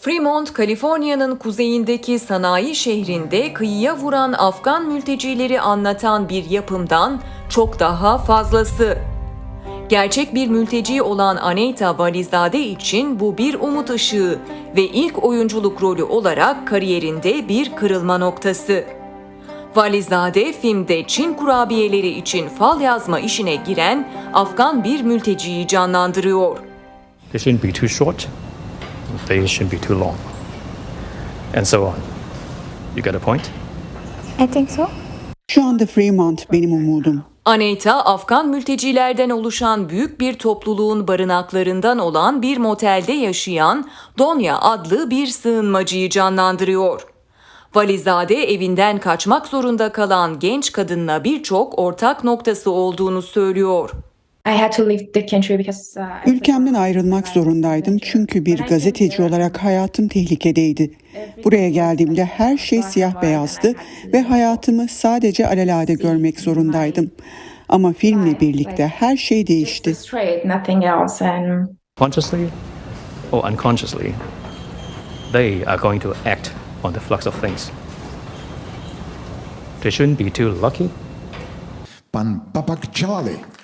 Fremont, Kaliforniya'nın kuzeyindeki sanayi şehrinde kıyıya vuran Afgan mültecileri anlatan bir yapımdan çok daha fazlası. Gerçek bir mülteci olan Aneta Valizade için bu bir umut ışığı ve ilk oyunculuk rolü olarak kariyerinde bir kırılma noktası. Valizade filmde Çin kurabiyeleri için fal yazma işine giren Afgan bir mülteciyi canlandırıyor. They shouldn't be too short. They shouldn't be too long. And so on. You get a point? I think so. Şu anda Fremont benim umudum. Aneta, Afgan mültecilerden oluşan büyük bir topluluğun barınaklarından olan bir motelde yaşayan Donya adlı bir sığınmacıyı canlandırıyor. Valizade evinden kaçmak zorunda kalan genç kadınla birçok ortak noktası olduğunu söylüyor. I had to leave the country because uh, I Ülkemden ayrılmak zorundaydım çünkü bir gazeteci olarak hayatım tehlikedeydi. Buraya geldiğimde her şey siyah beyazdı ve hayatımı sadece alelade görmek zorundaydım. Ama filmle birlikte her şey değişti. Consciously or unconsciously, they are going to act on the flux of things. They shouldn't be too lucky. Pan Papak Charlie.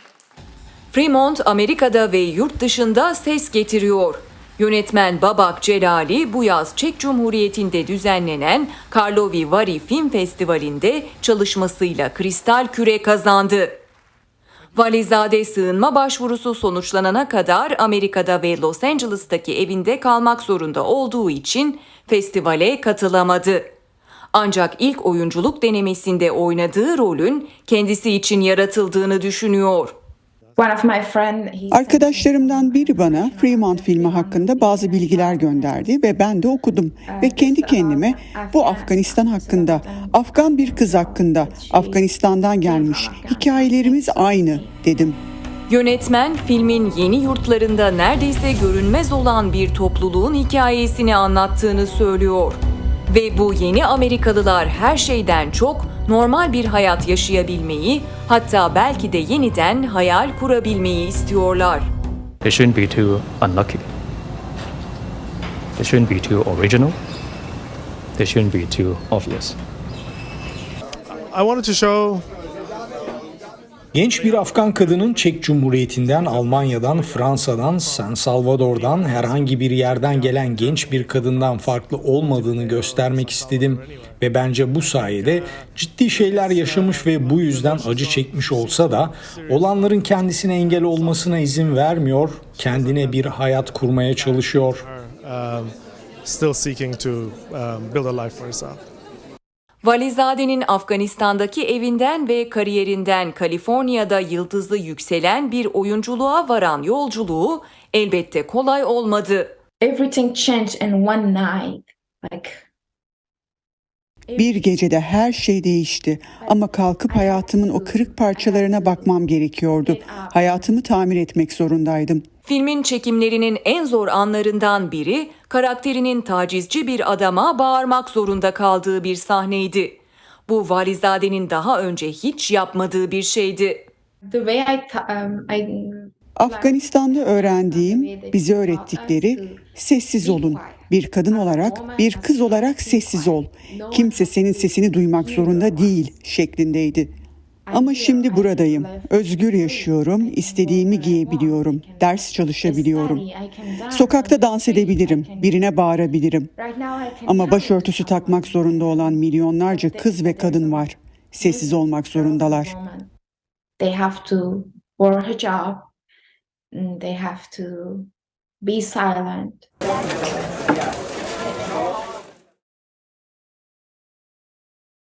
Fremont Amerika'da ve yurt dışında ses getiriyor. Yönetmen Babak Celali bu yaz Çek Cumhuriyeti'nde düzenlenen Karlovy Vary Film Festivali'nde çalışmasıyla Kristal Küre kazandı. Valizade sığınma başvurusu sonuçlanana kadar Amerika'da ve Los Angeles'taki evinde kalmak zorunda olduğu için festivale katılamadı. Ancak ilk oyunculuk denemesinde oynadığı rolün kendisi için yaratıldığını düşünüyor. Arkadaşlarımdan biri bana Fremont filmi hakkında bazı bilgiler gönderdi ve ben de okudum. Ve kendi kendime bu Afganistan hakkında, Afgan bir kız hakkında, Afganistan'dan gelmiş, hikayelerimiz aynı dedim. Yönetmen filmin yeni yurtlarında neredeyse görünmez olan bir topluluğun hikayesini anlattığını söylüyor. Ve bu yeni Amerikalılar her şeyden çok normal bir hayat yaşayabilmeyi, hatta belki de yeniden hayal kurabilmeyi istiyorlar. They shouldn't be too unlucky. They shouldn't be too original. They shouldn't be too obvious. I wanted to show Genç bir Afgan kadının Çek Cumhuriyeti'nden, Almanya'dan, Fransa'dan, San Salvador'dan herhangi bir yerden gelen genç bir kadından farklı olmadığını göstermek istedim ve bence bu sayede ciddi şeyler yaşamış ve bu yüzden acı çekmiş olsa da olanların kendisine engel olmasına izin vermiyor, kendine bir hayat kurmaya çalışıyor. um, still seeking to um, build a life for herself. Valizade'nin Afganistan'daki evinden ve kariyerinden Kaliforniya'da yıldızlı yükselen bir oyunculuğa varan yolculuğu elbette kolay olmadı. everything changed in one night. Like Bir gecede her şey değişti ama kalkıp hayatımın o kırık parçalarına bakmam gerekiyordu. Hayatımı tamir etmek zorundaydım. Filmin çekimlerinin en zor anlarından biri karakterinin tacizci bir adama bağırmak zorunda kaldığı bir sahneydi. Bu Valizade'nin daha önce hiç yapmadığı bir şeydi. the way I, th- um, I Afganistan'da öğrendiğim, bize öğrettikleri sessiz olun. Bir kadın olarak, bir kız olarak sessiz ol. Kimse senin sesini duymak zorunda değil şeklindeydi. Ama şimdi buradayım. Özgür yaşıyorum, istediğimi giyebiliyorum, ders çalışabiliyorum. Sokakta dans edebilirim, birine bağırabilirim. Ama başörtüsü takmak zorunda olan milyonlarca kız ve kadın var. Sessiz olmak zorundalar. They have to job. and They have to be silent.